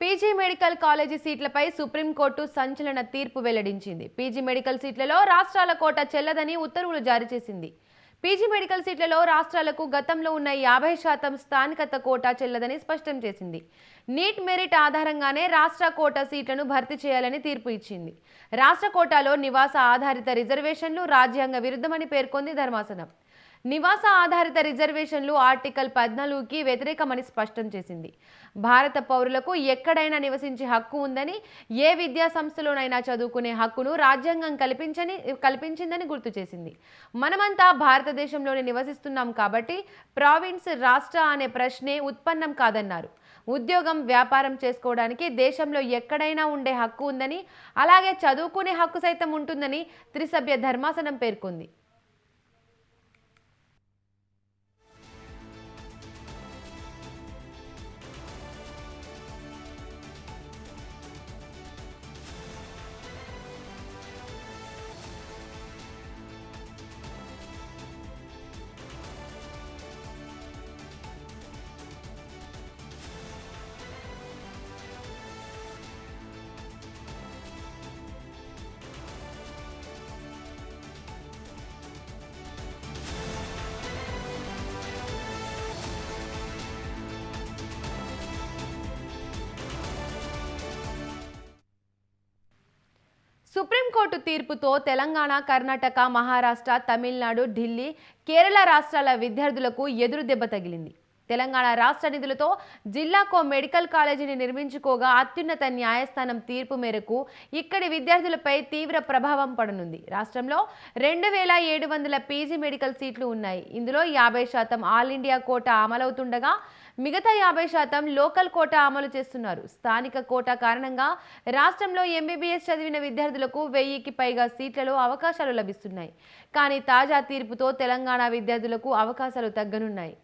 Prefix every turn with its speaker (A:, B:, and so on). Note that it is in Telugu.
A: పీజీ మెడికల్ కాలేజీ సీట్లపై సుప్రీంకోర్టు సంచలన తీర్పు వెల్లడించింది. పీజీ మెడికల్ సీట్లలో రాష్ట్రాల కోట చెల్లదని ఉత్తర్వులు జారీ చేసింది. పీజీ మెడికల్ సీట్లలో రాష్ట్రాలకు గతంలో ఉన్న యాభై శాతం స్థానికత కోటా చెల్లదని స్పష్టం చేసింది. నీట్ మెరిట్ ఆధారంగానే రాష్ట్ర కోటా సీట్లను భర్తీ చేయాలని తీర్పు ఇచ్చింది. రాష్ట్ర కోటాలో నివాస ఆధారిత రిజర్వేషన్లు రాజ్యాంగ విరుద్ధమని పేర్కొంది ధర్మాసనం. నివాస ఆధారిత రిజర్వేషన్లు ఆర్టికల్ పద్నాలుగుకి వ్యతిరేకమని స్పష్టం చేసింది. భారత పౌరులకు ఎక్కడైనా నివసించే హక్కు ఉందని ఏ విద్యా సంస్థలోనైనా చదువుకునే హక్కును రాజ్యాంగం కల్పించని కల్పించిందని గుర్తు చేసింది. మనమంతా భారతదేశంలోనే నివసిస్తున్నాం కాబట్టి ప్రావిన్స్ రాష్ట్ర అనే ప్రశ్నే ఉత్పన్నం కాదన్నారు. ఉద్యోగం వ్యాపారం చేసుకోవడానికి దేశంలో ఎక్కడైనా ఉండే హక్కు ఉందని అలాగే చదువుకునే హక్కు సైతం ఉంటుందని త్రిసభ్య ధర్మాసనం పేర్కొంది. సుప్రీంకోర్టు తీర్పుతో తెలంగాణ కర్ణాటక మహారాష్ట్ర తమిళనాడు ఢిల్లీ కేరళ రాష్ట్రాల విద్యార్థులకు ఎదురు దెబ్బ తగిలింది. తెలంగాణ రాష్ట్ర నిధులతో జిల్లాకో మెడికల్ కాలేజీని నిర్మించుకోగా అత్యున్నత న్యాయస్థానం తీర్పు మేరకు ఇక్కడి విద్యార్థులపై తీవ్ర ప్రభావం పడనుంది. రాష్ట్రంలో రెండు వేల ఏడు వందల పీజీ మెడికల్ సీట్లు ఉన్నాయి. ఇందులో యాభై శాతం ఆల్ ఇండియా కోటా అమలవుతుండగా మిగతా యాభై శాతం లోకల్ కోటా అమలు చేస్తున్నారు. స్థానిక కోటా కారణంగా రాష్ట్రంలో ఎంబీబీఎస్ చదివిన విద్యార్థులకు వెయ్యికి పైగా సీట్లలో అవకాశాలు లభిస్తున్నాయి. కానీ తాజా తీర్పుతో తెలంగాణ విద్యార్థులకు అవకాశాలు తగ్గనున్నాయి.